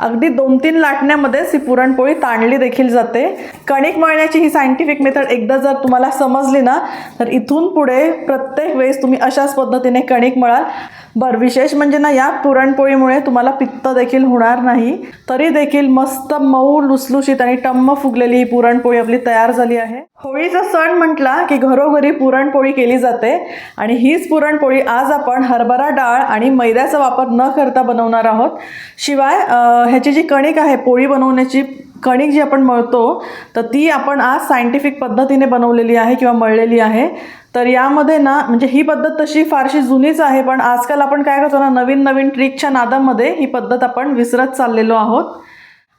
अगदी दोन तीन लाटण्यामध्येच ही पुरणपोळी ताणली देखील जाते. कणिक मळण्याची ही सायंटिफिक मेथड एकदा जर तुम्हाला समजली ना तर इथून पुढे प्रत्येक वेळेस तुम्ही अशाच पद्धतीने कणिक मळाल. बरं विशेष म्हणजे ना या पुरणपोळीमुळे तुम्हाला पित्त देखील होणार नाही. तरी देखील मस्त मऊ लुसलुशीत आणि टम्म फुगलेली ही पुरणपोळी आपली तयार झाली आहे. होळीचा सण म्हटला की घरोघरी पुरणपोळी केली जाते आणि हीच पुरणपोळी आज आपण हरभरा डाळ आणि मैद्याचा वापर न करता बनवणार आहोत. शिवाय ह्याची जी कणिक आहे पोळी बनवण्याची कणिक जी आपण मळतो तर ती आपण आज सायंटिफिक पद्धतीने बनवलेली आहे किंवा मळलेली आहे. तर यामध्ये ना म्हणजे ही पद्धत तशी फारशी जुनीच आहे पण आजकाल आपण काय करतो ना नवीन नवीन ट्रिकच्या नादामध्ये ही पद्धत आपण विसरत चाललेलो आहोत.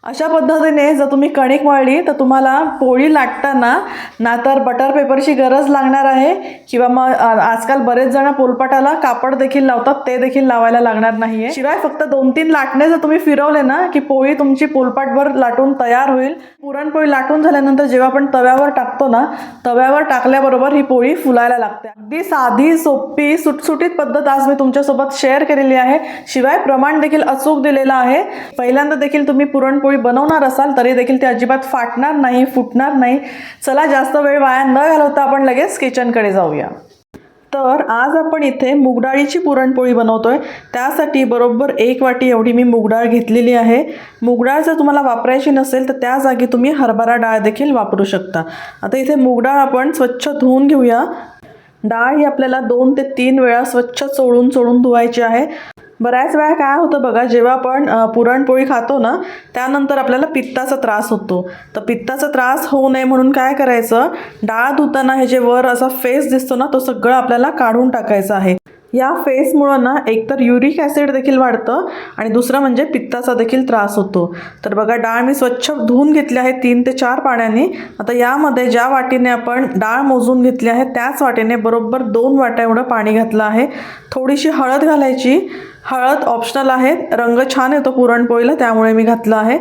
अशा पद्धतीने जर तुम्ही कणिक मळली तर तुम्हाला पोळी लाटताना ना तर बटर पेपरची गरज लागणार आहे किंवा मग आजकाल बरेच जण पोलपाटाला कापड देखील लावतात ते देखील लावायला लागणार नाही आहे शिवाय फक्त दोन तीन लाटणे जर तुम्ही फिरवले ना की पोळी तुमची पोलपाटभर लाटून तयार होईल. पुरणपोळी लाटून झाल्यानंतर जेव्हा आपण तव्यावर टाकतो ना तव्यावर टाकल्याबरोबर ही पोळी फुलायला लागते. अगदी साधी सोपी सुटसुटीत पद्धत आज मी तुमच्यासोबत शेअर केलेली आहे. शिवाय प्रमाण देखील अचूक दिलेलं आहे. पहिल्यांदा देखील तुम्ही पुरणपोळी बनवणार असाल तरी देखील ते अजिबात फाटणार नाही फुटणार नाही. चला जास्त वेळ वाया न घालवता आपण लगेच किचनकडे जाऊया. तर आज आपण इथे मुगडाळीची पुरणपोळी बनवतोय. त्यासाठी बरोबर एक वाटी एवढी मी मुगडाळ घेतलेली आहे. मुगडाळ जर तुम्हाला वापरायची नसेल तर त्या जागी तुम्ही हरभरा डाळ देखील वापरू शकता. आता इथे मुगडाळ आपण स्वच्छ धुवून घेऊया. डाळ ही आपल्याला दोन ते तीन वेळा स्वच्छ चोळून चोळून धुवायची आहे. बऱ्याच वेळा काय होतं बघा जेव्हा आपण पुरणपोळी खातो ना त्यानंतर आपल्याला पित्ताचा त्रास होतो. तर पित्ताचा त्रास होऊ नये म्हणून काय करायचं डाळ धुताना हे जे वर असा फेस दिसतो ना तो सगळं आपल्याला काढून टाकायचा आहे. या फेसमुळं ना एकतर युरिक ॲसिड देखील वाढतं आणि दुसरं म्हणजे पित्ताचा देखील त्रास होतो. तर बघा डाळ मी स्वच्छ धुवून घेतली आहे तीन ते चार पाण्याने. आता यामध्ये ज्या वाटीने आपण डाळ मोजून घेतली आहे त्याच वाटीने बरोबर दोन वाट्या एवढं पाणी घातलं आहे. थोडीशी हळद घालायची. हळद ऑप्शनल आहे. रंग छान येतो पुरणपोळीला त्यामुळे मी घातलं आहे.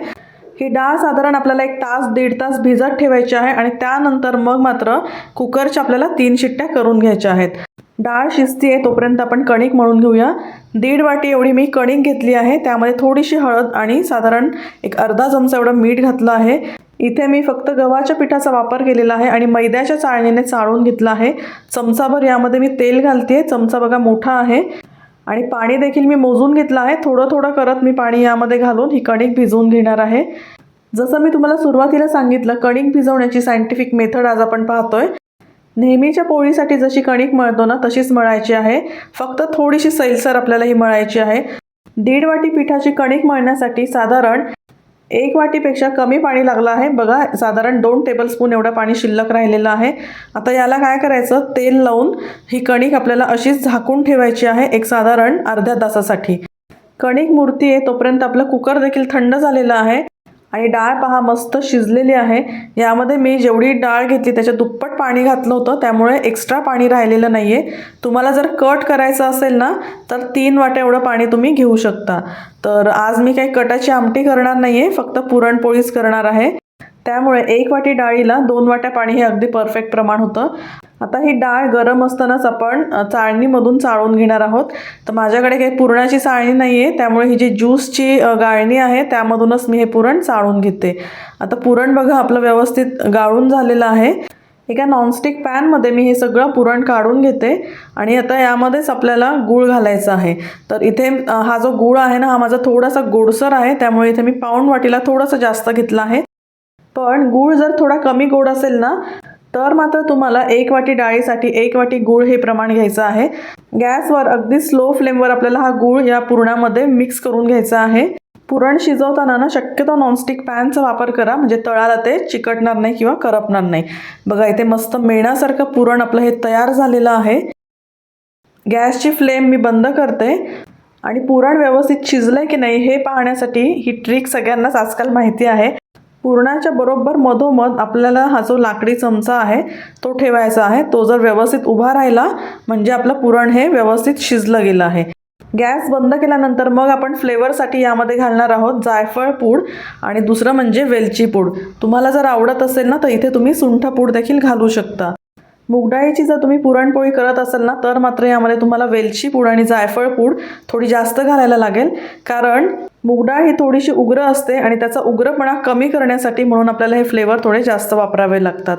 ही डाळ साधारण आपल्याला एक तास दीड तास भिजत ठेवायची आहे आणि त्यानंतर मग मात्र कुकरच्या आपल्याला तीन शिट्ट्या करून घ्यायच्या आहेत. डाळ शिजती आहे तोपर्यंत आपण कणिक मळून घेऊया. दीड वाटी एवढी मी कणिक घेतली आहे त्यामध्ये थोडीशी हळद आणि साधारण एक अर्धा चमचा एवढं मीठ घातलं आहे. इथे मी फक्त गव्हाच्या पिठाचा वापर केलेला आहे आणि मैद्याच्या चाळणीने चाळून घेतला आहे. चमचाभर यामध्ये मी तेल घालते चमचा बघा मोठा आहे. आणि पाणी देखील मी मोजून घेतलं आहे थोडं थोडं करत मी पाणी यामध्ये घालून ही कणिक भिजवून घेणार आहे. जसं मी तुम्हाला सुरुवातीला सांगितलं कणिक भिजवण्याची सायंटिफिक मेथड आज आपण पाहतोय. नेहमीच्या पोळीसाठी जशी कणिक मळतो ना तशीच मळायची आहे. फक्त थोडीशी सैलसर आपल्याला ही मळायची आहे. दीड वाटी पिठाची कणिक मळण्यासाठी साधारण एक वाटीपेक्षा कमी पाणी लागलं आहे. बघा साधारण दोन टेबलस्पून एवढं पाणी शिल्लक राहिलेलं आहे. आता याला काय करायचं? तेल लावून ही कणिक आपल्याला अशीच झाकून ठेवायची आहे एक साधारण अर्ध्या तासासाठी. कणिक मूर्ती आहे तोपर्यंत आपलं कुकर देखील थंड झालेलं आहे. आणि डाळ पहा मस्त शिजलेली आहे. यामध्ये मी जेवढी डाळ घेतली त्याच्या दुप्पट पाणी घातलं होतं. त्यामुळे एक्स्ट्रा पाणी राहिलेलं नाही आहे तुम्हाला जर कट करायचं असेल ना तर तीन वाट्या एवढं पाणी तुम्ही घेऊ शकता. तर आज मी काही कटाची आमटी करणार नाही आहे फक्त पुरणपोळीच करणार आहे. त्यामुळे एक वाटी डाळीला दोन वाट्या पाणी हे अगदी परफेक्ट प्रमाण होतं. आता ही डाळ गरम असतानाच आपण चाळणीमधून चाळून घेणार आहोत. तर माझ्याकडे काही पुरणाची चाळणी नाही आहे त्यामुळे ही जी ज्यूसची गाळणी आहे त्यामधूनच मी हे पुरण चाळून घेते. आता पुरण बघा आपलं व्यवस्थित गाळून झालेलं आहे. एका नॉनस्टिक पॅनमध्ये मी हे सगळं पुरण काढून घेते आणि आता यामध्येच आपल्याला गूळ घालायचा आहे. तर इथे हा जो गूळ आहे ना हा माझा थोडासा गोडसर आहे त्यामुळे इथे मी पाऊण वाटीला थोडंसं जास्त घेतलं आहे. पण गूळ जर थोडा कमी गोड असेल ना तर मात्र तुम्हाला एक वाटी डाळीसाठी एक वाटी गूळ हे प्रमाण घ्यायचं आहे. गॅसवर अगदी स्लो फ्लेमवर आपल्याला हा गूळ या पुरणामध्ये मिक्स करून घ्यायचा आहे. पुरण शिजवताना ना शक्यतो नॉनस्टिक पॅनचा वापर करा म्हणजे तळाला ते चिकटणार नाही किंवा करपणार नाही. बघा इथे मस्त मेणासारखं पुरण आपलं हे तयार झालेलं आहे. गॅसची फ्लेम मी बंद करते. आणि पुरण व्यवस्थित शिजलंय की नाही हे पाहण्यासाठी ही ट्रिक सगळ्यांनाच आजकाल माहिती आहे. पुरणाच्या बरोबर मधोमध आपल्याला हा जो लाकडी चमचा आहे तो ठेवायचा आहे. तो जर व्यवस्थित उभा राहिला म्हणजे आपलं पुरण हे व्यवस्थित शिजलं गेलं आहे. गॅस बंद केल्यानंतर मग आपण फ्लेवरसाठी यामध्ये घालणार आहोत जायफळ पूड आणि दुसरं म्हणजे वेलची पूड. तुम्हाला जर आवडत असेल ना तर इथे तुम्ही सुंठ पूड देखील घालू शकता. मुगडाळीची जर तुम्ही पुरणपोळी करत असाल ना तर मात्र यामध्ये तुम्हाला वेलची पूड आणि जायफळ पूड थोडी जास्त घालायला लागेल. कारण मुगडाळ ही थोडीशी उग्र असते आणि त्याचा उग्रपणा कमी करण्यासाठी म्हणून आपल्याला हे फ्लेवर थोडे जास्त वापरावे लागतात.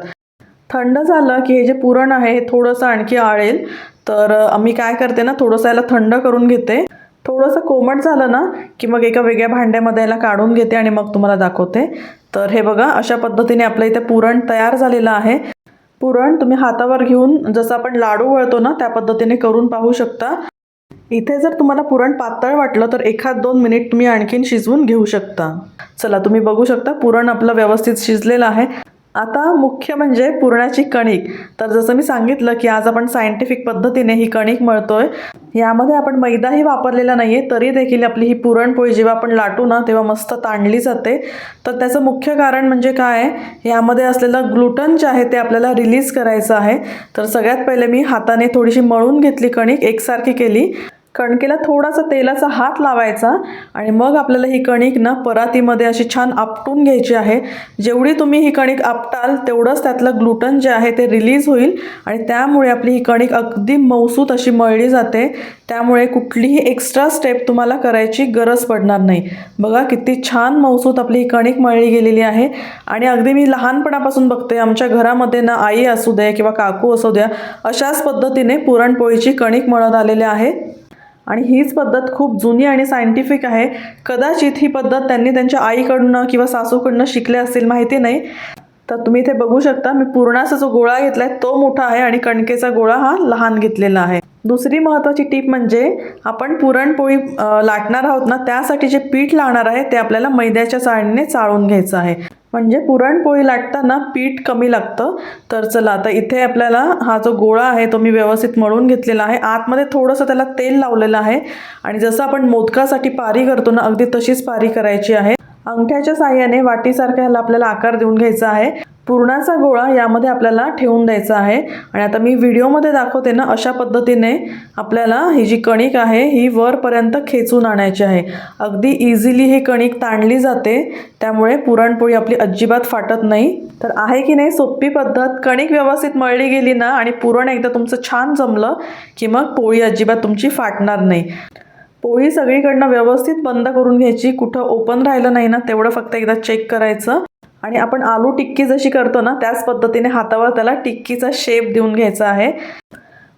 थंड झालं की हे जे पुरण आहे हे थोडंसं आणखी आळेल. तर आम्ही मी काय करते ना थोडंसं याला थंड करून घेते. थोडंसं कोमट झालं ना की मग एका वेगळ्या भांड्यामध्ये याला काढून घेते आणि मग तुम्हाला दाखवते. तर हे बघा अशा पद्धतीने आपलं इथे पुरण तयार झालेलं आहे. पुरण तुम्ही हातावर घेऊन जसं आपण लाडू वळतो ना त्या पद्धतीने करून पाहू शकता. इथे जर तुम्हाला पुरण पातळ वाटलं तर एखाद दोन मिनिट तुम्ही आणखीन शिजवून घेऊ शकता. चला तुम्ही बघू शकता पुरण आपलं व्यवस्थित शिजलेलं आहे. आता मुख्य म्हणजे पुरणाची कणिक. तर जसं मी सांगितलं की आज आपण सायंटिफिक पद्धतीने ही कणिक मळतोय. यामध्ये आपण मैदाही वापरलेला नाही आहे तरी देखील आपली ही पुरणपोळी जेव्हा आपण लाटू ना तेव्हा मस्त ताणली जाते. तर त्याचं मुख्य कारण म्हणजे काय? आहे यामध्ये असलेलं ग्लुटन जे आहे ते आपल्याला रिलीज करायचं आहे. तर सगळ्यात पहिले मी हाताने थोडीशी मळून घेतली कणिक एकसारखी केली. कणकेला थोडासा तेलाचा हात लावायचा आणि मग आपल्याला ही कणिक ना परातीमध्ये अशी छान आपटून घ्यायची आहे. जेवढी तुम्ही ही कणिक आपटाल तेवढंच त्यातलं ग्लुटन जे आहे ते रिलीज होईल आणि त्यामुळे आपली ही कणिक अगदी मौसूत अशी मळली जाते. त्यामुळे कुठलीही एक्स्ट्रा स्टेप तुम्हाला करायची गरज पडणार नाही. बघा किती छान मौसूत आपली ही कणिक मळली गेलेली आहे. आणि अगदी मी लहानपणापासून बघते आमच्या घरामध्ये ना आई असू दे किंवा काकू असू द्या अशाच पद्धतीने पुरणपोळीची कणिक मळत आलेले आहे. आणि हीच पद्धत खूप जुनी आणि सायंटिफिक आहे. कदाचित ही पद्धत त्यांनी त्यांच्या आईकडनं किंवा सासूकडनं शिकले असतील माहिती नाही. तर तुम्ही इथे बघू शकता मी पूर्णाचा जो गोळा आहे तो मोठा आहे आणि कणकेचा गोळा हा लहान घेतलेला आहे. दुसरी महत्त्वाची टीप म्हणजे आपण पुरणपोळी लाटणार आहोत ना त्यासाठी जे पीठ लावणार आहे ते आपल्याला मैद्याच्या चाळणीने चाळून घ्यायचं आहे. म्हणजे पुरणपोळी लाटताना पीठ कमी लागतं. तर चला आता इथे आपल्याला हा जो गोळा आहे तो मी व्यवस्थित मळून घेतलेला आहे. आतमध्ये थोडंसं त्याला तेल लावलेलं आहे. आणि जसं आपण मोदकासाठी पारी करतो ना अगदी तशीच पारी करायची आहे. अंगठ्याच्या साह्याने वाटीसारख्या ह्याला आपल्याला आकार देऊन घ्यायचा आहे. पुरणाचा गोळा यामध्ये आपल्याला ठेवून द्यायचा आहे. आणि आता मी व्हिडिओमध्ये दाखवते ना अशा पद्धतीने आपल्याला ही जी कणिक आहे ही वरपर्यंत खेचून आणायची आहे. अगदी इझिली ही कणिक ताणली जाते. त्यामुळे पुरणपोळी आपली अजिबात फाटत नाही. तर आहे की नाही सोपी पद्धत. कणिक व्यवस्थित मळली गेली ना आणि पुरण एकदा तुमचं छान जमलं की मग पोळी अजिबात तुमची फाटणार नाही. पोळी सगळीकडनं व्यवस्थित बंद करून घ्यायची. कुठं ओपन राहिलं नाही ना तेवढं फक्त एकदा चेक करायचं. आणि आपण आलू टिक्की जशी करतो ना त्याच पद्धतीने हातावर त्याला टिक्कीचा शेप देऊन घ्यायचा आहे.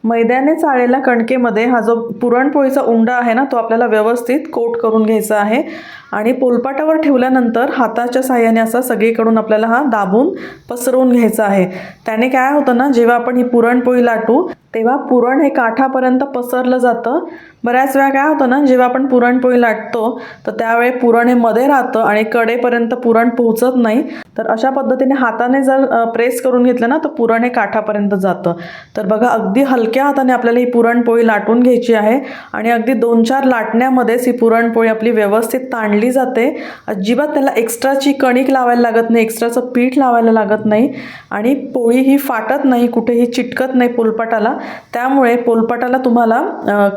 मैद्याने चाळलेल्या कणकेमध्ये हा जो पुरणपोळीचा उंडा आहे ना तो आपल्याला व्यवस्थित कोट करून घ्यायचा आहे. आणि पोलपाटावर ठेवल्यानंतर हाताच्या साह्याने असा सगळीकडून आपल्याला हा दाबून पसरवून घ्यायचा आहे. त्याने काय होतं ना जेव्हा आपण ही पुरणपोळी लाटू तेव्हा पुरण हे काठापर्यंत पसरलं जातं. बऱ्याच वेळा काय होतं ना जेव्हा आपण पुरणपोळी लाटतो तर त्यावेळी पुरण हे मध्ये राहतं आणि कडेपर्यंत पुरण पोहोचत नाही. तर अशा पद्धतीने हाताने जर प्रेस करून घेतलं ना तर पुरण हे काठापर्यंत जातं. तर बघा अगदी हलक्या हाताने आपल्याला ही पुरणपोळी लाटून घ्यायची आहे आणि अगदी दोन चार लाटण्यामध्येच ही पुरणपोळी आपली व्यवस्थित ताणली जाते. अजिबात त्याला एक्स्ट्राची कणिक लावायला लागत नाही एक्स्ट्राचं पीठ लावायला लागत नाही आणि पोळी ही फाटत नाही कुठेही चिटकत नाही पोलपाटाला. त्यामुळे पोलपाटाला तुम्हाला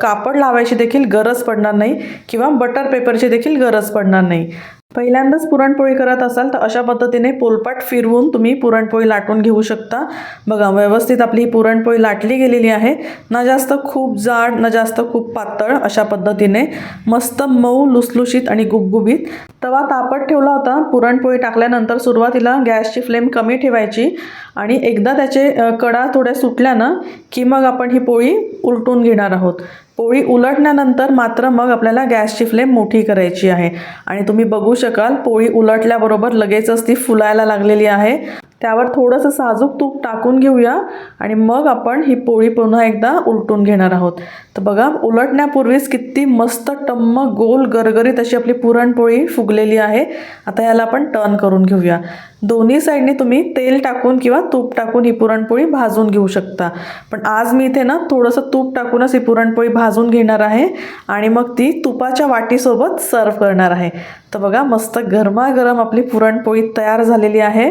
कापड लावायची देखील गरज पडणार नाही किंवा बटर पेपरची देखील गरज पडणार नाही. पहिल्यांदाच पुरणपोळी करत असाल तर अशा पद्धतीने पोलपाट फिरवून तुम्ही पुरणपोळी लाटून घेऊ शकता. बघा व्यवस्थित आपली ही पुरणपोळी लाटली गेलेली आहे. ना जास्त खूप जाड ना जास्त खूप पातळ अशा पद्धतीने मस्त मऊ लुसलुशीत आणि गुबगुबीत. तवा तापत ठेवला होता. पुरणपोळी टाकल्यानंतर सुरुवातीला गॅसची फ्लेम कमी ठेवायची आणि एकदा त्याचे कडा थोड्या सुटल्या ना की मग आपण ही पोळी उलटून घेणार आहोत. पोळी उलटल्यानंतर मात्र मग आपल्याला गॅसची फ्लेम मोठी करायची आहे. आणि तुम्ही बघू शकाल पोळी उलटल्याबरोबर लगेचच ती फुलायला लागलेली आहे. त्यावर थोडंसं साजूक तूप टाकून घेऊया आणि मग आपण ही पोळी पुन्हा एकदा उलटून घेणार आहोत. तर बघा उलटण्यापूर्वीच किती मस्त टम्म गोल गरगरीत अशी आपली पुरणपोळी फुगलेली आहे. आता याला आपण टर्न करून घेऊया. दोन्ही साईडने तुम्ही तेल टाकून किंवा तूप टाकून ही पुरणपोळी भाजून घेऊ शकता. पण आज मी इथे ना थोडंसं तूप टाकूनच ही पुरणपोळी भाजून घेणार आहे आणि मग ती तुपाच्या वाटीसोबत सर्व करणार आहे. तर बघा मस्त गरमागरम आपली पुरणपोळी तयार झालेली आहे.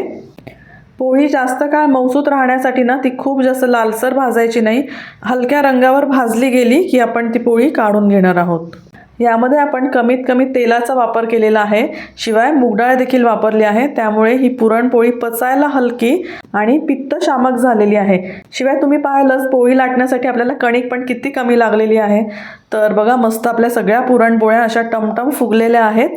पोळी जास्त काळ मौसूत राहण्यासाठी ना ती खूप जास्त लालसर भाजायची नाही. हलक्या रंगावर भाजली गेली की आपण ती पोळी काढून घेणार आहोत. यामध्ये आपण कमीत कमी तेलाचा वापर केलेला आहे. शिवाय मुगडाळ देखील वापरली आहे. त्यामुळे ही पुरणपोळी पचायला हलकी आणि पित्तशामक झालेली आहे. शिवाय तुम्ही पाहिलंच पोळी लाटण्यासाठी आपल्याला कणिक पण किती कमी लागलेली आहे. तर बघा मस्त आपल्या सगळ्या पुरणपोळ्या अशा टमटम फुगलेल्या आहेत.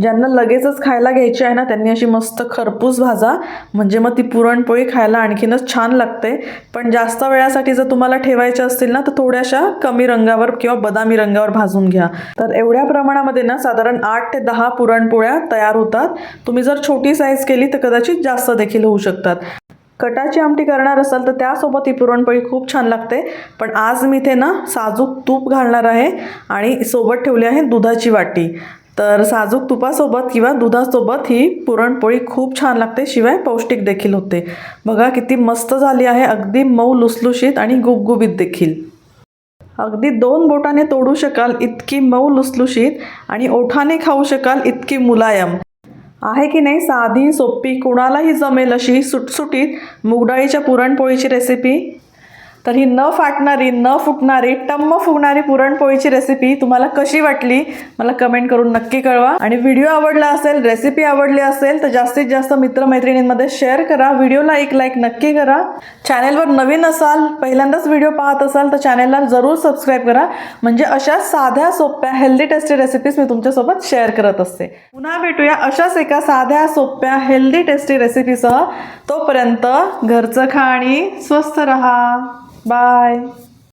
ज्यांना लगेचच खायला घ्यायची आहे ना त्यांनी अशी मस्त खरपूस भाजा. म्हणजे मग ती पुरणपोळी खायला आणखीनच छान लागते. पण जास्त वेळासाठी जर तुम्हाला ठेवायच्या असतील ना तर थोड्याशा कमी रंगावर किंवा बदामी रंगावर भाजून घ्या. तर एवढ्या प्रमाणामध्ये ना साधारण आठ ते दहा पुरणपोळ्या तयार होतात. तुम्ही जर छोटी साईज केली तर कदाचित जास्त देखील होऊ शकतात. कटाची आमटी करणार असाल तर त्यासोबत ही पुरणपोळी खूप छान लागते. पण आज मी इथे ना साजूक तूप घालणार आहे आणि सोबत ठेवली आहे दुधाची वाटी. तर साजूक तुपासोबत किंवा दुधासोबत ही पुरणपोळी खूप छान लागते शिवाय पौष्टिक देखील होते. बघा किती मस्त झाली आहे अगदी मऊ लुसलुशीत आणि गुबगुबीत देखील. अगदी दोन बोटाने तोडू शकाल इतकी मऊ लुसलुशीत आणि ओठाने खाऊ शकाल इतकी मुलायम. आहे की नाही साधी सोपी कुणालाही जमेल अशी सुटसुटीत मुगडाळीच्या पुरणपोळीची रेसिपी तर ही न फाटणारी न फुटणारी टम्म फुगणारी पुरणपोळीची रेसिपी तुम्हाला कशी वाटली? मला कमेंट करून नक्की कळवा. आणि व्हिडिओ आवडला असेल रेसिपी आवडली असेल तर जास्तीत जास्त मित्रमैत्रिणींमध्ये शेअर करा. व्हिडिओला एक लाईक नक्की करा. चॅनेलवर नवीन असाल पहिल्यांदाच व्हिडिओ पाहत असाल तर चॅनेलला जरूर सबस्क्राईब करा. म्हणजे अशा साध्या सोप्या हेल्दी टेस्टी रेसिपीज मी तुमच्यासोबत शेअर करत असते. पुन्हा भेटूया अशाच एका साध्या सोप्या हेल्दी टेस्टी रेसिपीसह तोपर्यंत घरचं खा आणि स्वस्त रहा. Bye.